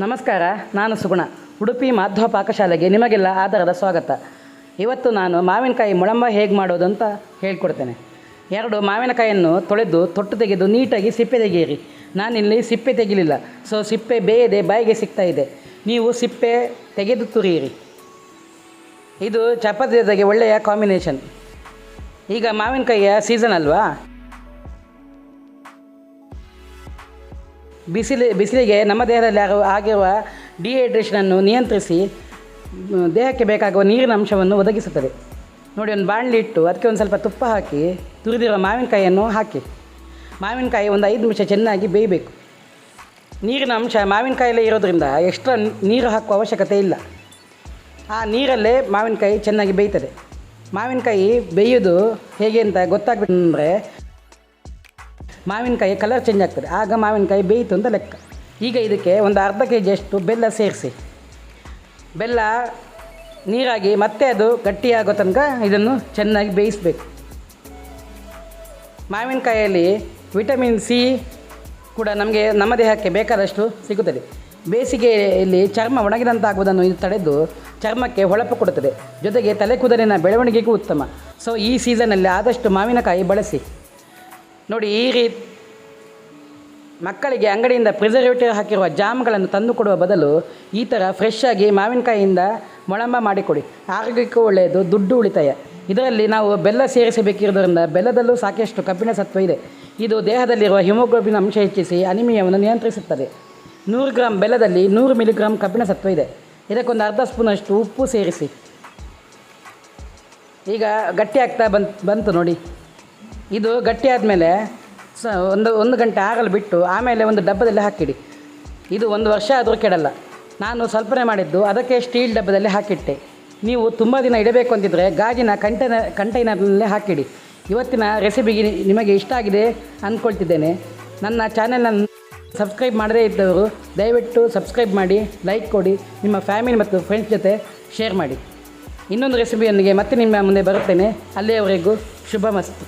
ನಮಸ್ಕಾರ, ನಾನು ಸುಗುಣ. ಉಡುಪಿ ಮಾಧ್ವ ಪಾಕಶಾಲೆಗೆ ನಿಮಗೆಲ್ಲ ಆಧಾರದ ಸ್ವಾಗತ. ಇವತ್ತು ನಾನು ಮಾವಿನಕಾಯಿ ಮೊಳಂಬ ಹೇಗೆ ಮಾಡೋದು ಅಂತ ಹೇಳ್ಕೊಡ್ತೇನೆ. ಎರಡು ಮಾವಿನಕಾಯಿಯನ್ನು ತೊಳೆದು ತೊಟ್ಟು ತೆಗೆದು ನೀಟಾಗಿ ಸಿಪ್ಪೆ ತೆಗೆಯಿರಿ. ನಾನಿಲ್ಲಿ ಸಿಪ್ಪೆ ತೆಗಿಲಿಲ್ಲ. ಸೊ, ಸಿಪ್ಪೆ ಬೇಯದೆ ಬಾಯಿಗೆ ಸಿಗ್ತಾ ಇದೆ. ನೀವು ಸಿಪ್ಪೆ ತೆಗೆದು ತುರಿಯಿರಿ. ಇದು ಚಪಾತಿ ಜೊತೆಗೆ ಒಳ್ಳೆಯ ಕಾಂಬಿನೇಷನ್. ಈಗ ಮಾವಿನಕಾಯಿಯ ಸೀಸನ್ ಅಲ್ವಾ? ಬಿಸಿಲು, ಬಿಸಿಲಿಗೆ ನಮ್ಮ ದೇಹದಲ್ಲಿ ಆಗುವ, ಆಗಿರುವ ಡಿಹೈಡ್ರೇಷನನ್ನು ನಿಯಂತ್ರಿಸಿ ದೇಹಕ್ಕೆ ಬೇಕಾಗುವ ನೀರಿನ ಅಂಶವನ್ನು ಒದಗಿಸುತ್ತದೆ. ನೋಡಿ, ಒಂದು ಬಾಣಲಿ ಇಟ್ಟು ಅದಕ್ಕೆ ಒಂದು ಸ್ವಲ್ಪ ತುಪ್ಪ ಹಾಕಿ, ತುರಿದಿರುವ ಮಾವಿನಕಾಯಿಯನ್ನು ಹಾಕಿ. ಮಾವಿನಕಾಯಿ ಒಂದು ಐದು ನಿಮಿಷ ಚೆನ್ನಾಗಿ ಬೇಯಬೇಕು. ನೀರಿನ ಅಂಶ ಮಾವಿನಕಾಯಲ್ಲೇ ಇರೋದ್ರಿಂದ ಎಕ್ಸ್ಟ್ರಾ ನೀರು ಹಾಕುವ ಅವಶ್ಯಕತೆ ಇಲ್ಲ. ಆ ನೀರಲ್ಲೇ ಮಾವಿನಕಾಯಿ ಚೆನ್ನಾಗಿ ಬೇಯ್ತದೆ. ಮಾವಿನಕಾಯಿ ಬೇಯೋದು ಹೇಗೆ ಅಂತ ಗೊತ್ತಾಗಬೇಕಂದ್ರೆ ಮಾವಿನಕಾಯಿ ಕಲರ್ ಚೇಂಜ್ ಆಗ್ತದೆ. ಆಗ ಮಾವಿನಕಾಯಿ ಬೇಯಿತು ಅಂತ ಲೆಕ್ಕ. ಈಗ ಇದಕ್ಕೆ ಒಂದು ಅರ್ಧ ಕೆ ಜಿಯಷ್ಟು ಬೆಲ್ಲ ಸೇರಿಸಿ. ಬೆಲ್ಲ ನೀರಾಗಿ ಮತ್ತೆ ಅದು ಗಟ್ಟಿಯಾಗೋ ತನಕ ಇದನ್ನು ಚೆನ್ನಾಗಿ ಬೇಯಿಸಬೇಕು. ಮಾವಿನಕಾಯಲ್ಲಿ ವಿಟಮಿನ್ ಸಿ ಕೂಡ ನಮಗೆ ನಮ್ಮ ದೇಹಕ್ಕೆ ಬೇಕಾದಷ್ಟು ಸಿಗುತ್ತದೆ. ಬೇಸಿಗೆಯಲ್ಲಿ ಚರ್ಮ ಒಣಗಿದಂತಾಗುವುದನ್ನು ಇದು ತಡೆದು ಚರ್ಮಕ್ಕೆ ಹೊಳಪು ಕೊಡುತ್ತದೆ. ಜೊತೆಗೆ ತಲೆ ಕೂದಲಿನ ಬೆಳವಣಿಗೆಗೂ ಉತ್ತಮ. ಸೊ ಈ ಸೀಸನಲ್ಲಿ ಆದಷ್ಟು ಮಾವಿನಕಾಯಿ ಬಳಸಿ. ನೋಡಿ ಈ ರೀತಿ ಮಕ್ಕಳಿಗೆ ಅಂಗಡಿಯಿಂದ ಪ್ರಿಸರ್ವೇಟಿವ್ ಹಾಕಿರುವ ಜಾಮ್ಗಳನ್ನು ತಂದು ಕೊಡುವ ಬದಲು ಈ ಥರ ಫ್ರೆಶ್ ಆಗಿ ಮಾವಿನಕಾಯಿಯಿಂದ ಮೊಳಂಬ ಮಾಡಿಕೊಡಿ ಆರೋಗ್ಯಕ್ಕೂ ಒಳ್ಳೆಯದು, ದುಡ್ಡು ಉಳಿತಾಯ. ಇದರಲ್ಲಿ ನಾವು ಬೆಲ್ಲ ಸೇರಿಸಬೇಕಿರೋದರಿಂದ ಬೆಲ್ಲದಲ್ಲೂ ಸಾಕಷ್ಟು ಕಬ್ಬಿಣ ಸತ್ವ ಇದೆ. ಇದು ದೇಹದಲ್ಲಿರುವ ಹಿಮೋಗ್ಲೋಬಿನ್ ಅಂಶ ಹೆಚ್ಚಿಸಿ ಅನಿಮಿಯವನ್ನು ನಿಯಂತ್ರಿಸುತ್ತದೆ. ನೂರು ಗ್ರಾಮ್ ಬೆಲ್ಲದಲ್ಲಿ ನೂರು ಮಿಲಿಗ್ರಾಮ್ ಕಬ್ಬಿಣ ಸತ್ವ ಇದೆ. ಇದಕ್ಕೊಂದು ಅರ್ಧ ಸ್ಪೂನಷ್ಟು ಉಪ್ಪು ಸೇರಿಸಿ. ಈಗ ಗಟ್ಟಿಯಾಗ್ತಾ ಬಂತು ಬಂತು ನೋಡಿ. ಇದು ಗಟ್ಟಿ ಆದಮೇಲೆ ಸ, ಒಂದು ಒಂದು ಗಂಟೆ ಆಗಲು ಬಿಟ್ಟು ಆಮೇಲೆ ಒಂದು ಡಬ್ಬದಲ್ಲಿ ಹಾಕಿಡಿ. ಇದು ಒಂದು ವರ್ಷ ಆದರೂ ಕೆಡಲ್ಲ. ನಾನು ಸ್ವಲ್ಪನೇ ಮಾಡಿದ್ದು, ಅದಕ್ಕೆ ಸ್ಟೀಲ್ ಡಬ್ಬದಲ್ಲಿ ಹಾಕಿಟ್ಟೆ. ನೀವು ತುಂಬ ದಿನ ಇಡಬೇಕು ಅಂತಿದ್ದರೆ ಗಾಜಿನ ಕಂಟೈನ, ಕಂಟೈನರ್ನಲ್ಲೇ ಹಾಕಿಡಿ. ಇವತ್ತಿನ ರೆಸಿಪಿಗೆ ನಿಮಗೆ ಇಷ್ಟ ಆಗಿದೆ ಅಂದ್ಕೊಳ್ತಿದ್ದೇನೆ. ನನ್ನ ಚಾನೆಲನ್ನು ಸಬ್ಸ್ಕ್ರೈಬ್ ಮಾಡದೇ ಇದ್ದವರು ದಯವಿಟ್ಟು ಸಬ್ಸ್ಕ್ರೈಬ್ ಮಾಡಿ ಲೈಕ್ ಕೊಡಿ, ನಿಮ್ಮ ಫ್ಯಾಮಿಲಿ ಮತ್ತು ಫ್ರೆಂಡ್ಸ್ ಜೊತೆ ಶೇರ್ ಮಾಡಿ. ಇನ್ನೊಂದು ರೆಸಿಪಿಯೊಂದಿಗೆ ಮತ್ತೆ ನಿಮ್ಮ ಮುಂದೆ ಬರುತ್ತೇನೆ. ಅಲ್ಲಿಯವರೆಗೂ ಶುಭ ಮಸ್ತು